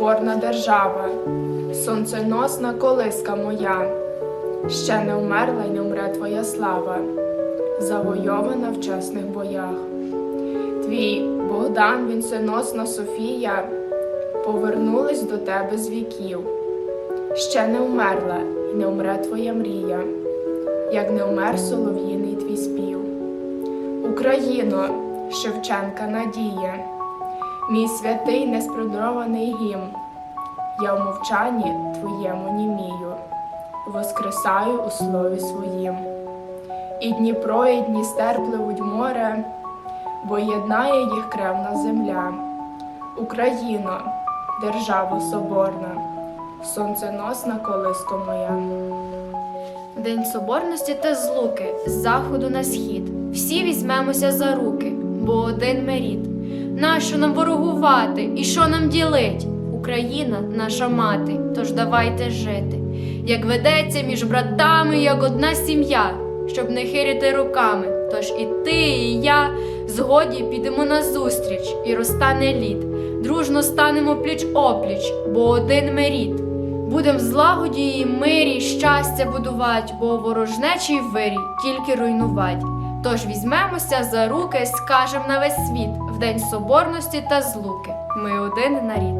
соборна держава, сонценосна колиска моя, ще не вмерла й не вмре твоя слава, завойована в чесних боях. Твій Богдан, вінценосна Софія, повернулись до тебе з віків. Ще не вмерла й не вмре твоя мрія, як не вмер солов'їний твій спів. Україно, Шевченка надія, мій святий неспродрований гімн, я в мовчанні твоєму німію, воскресаю у слові своїм. І Дніпро, і Дністер пливуть море, бо єднає їх кревна земля. Україно, держава соборна, сонценосна колиско моя. День соборності та злуки з заходу на схід. Всі візьмемося за руки, бо один ми рід. Нащо нам ворогувати і що нам ділить? Україна наша мати, тож давайте жити. Як ведеться між братами, як одна сім'я, щоб не хирити руками. Тож і ти, і я згоді підемо на зустріч, і розтане лід. Дружно станемо пліч опліч, бо один ми рід. Будем злагоді і мирі щастя будувати, бо ворожнечій вирі тільки руйнувати. Тож візьмемося за руки, скажем на весь світ день соборності та злуки. Ми один нарід.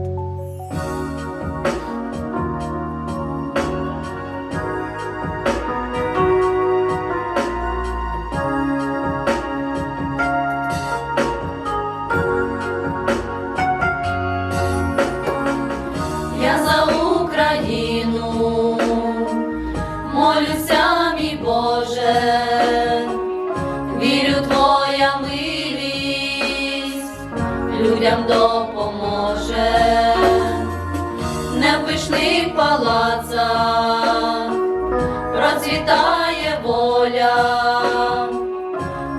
Людям допоможе, не в пишних палацах процвітає воля,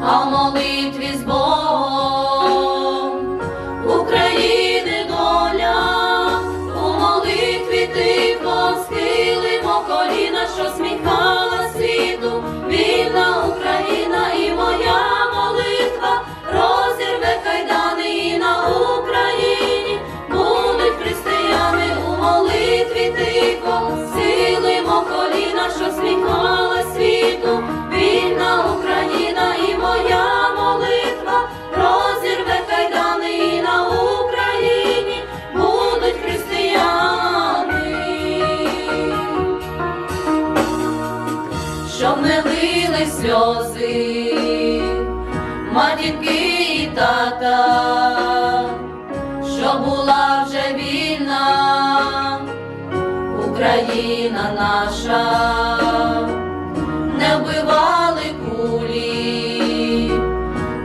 а в молитві з Богом України доля, у молитві тихо схилимо коліна, що сміхала світу, вільна тата, щоб була вже вільна Україна наша, не вбивали кулі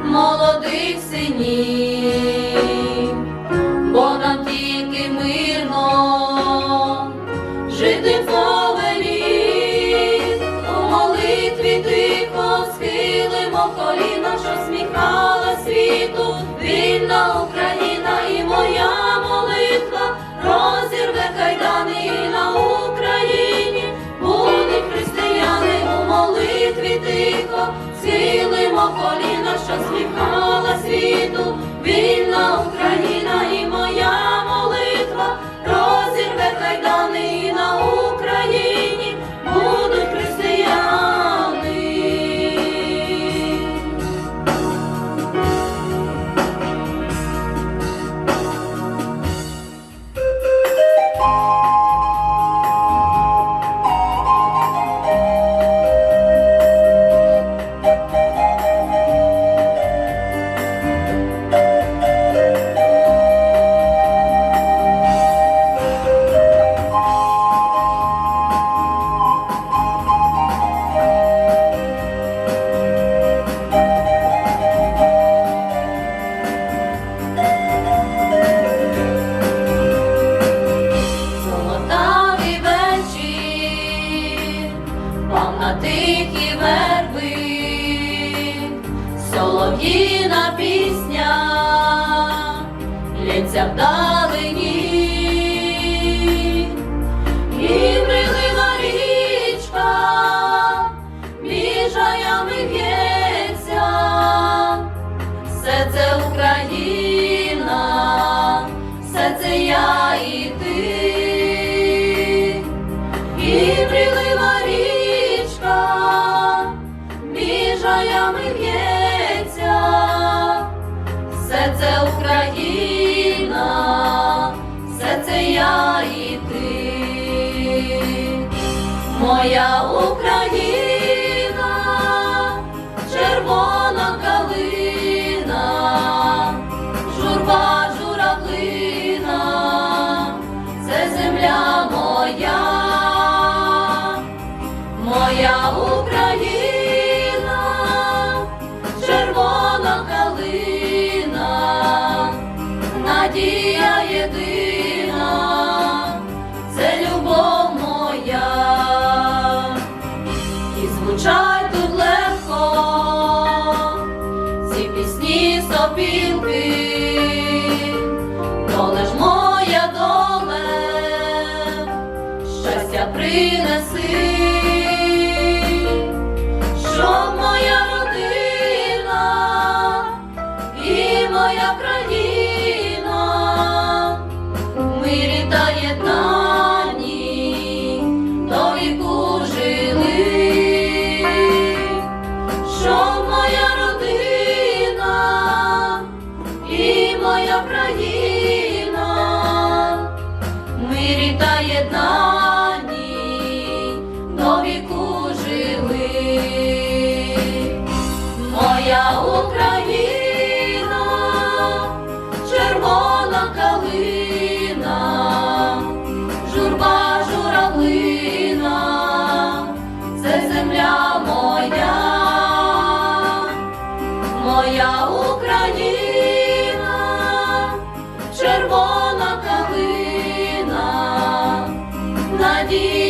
молодих синів, лється вдалині, Україна, червона калина, журба журавлина, це земля моя, моя. принеси. Dear.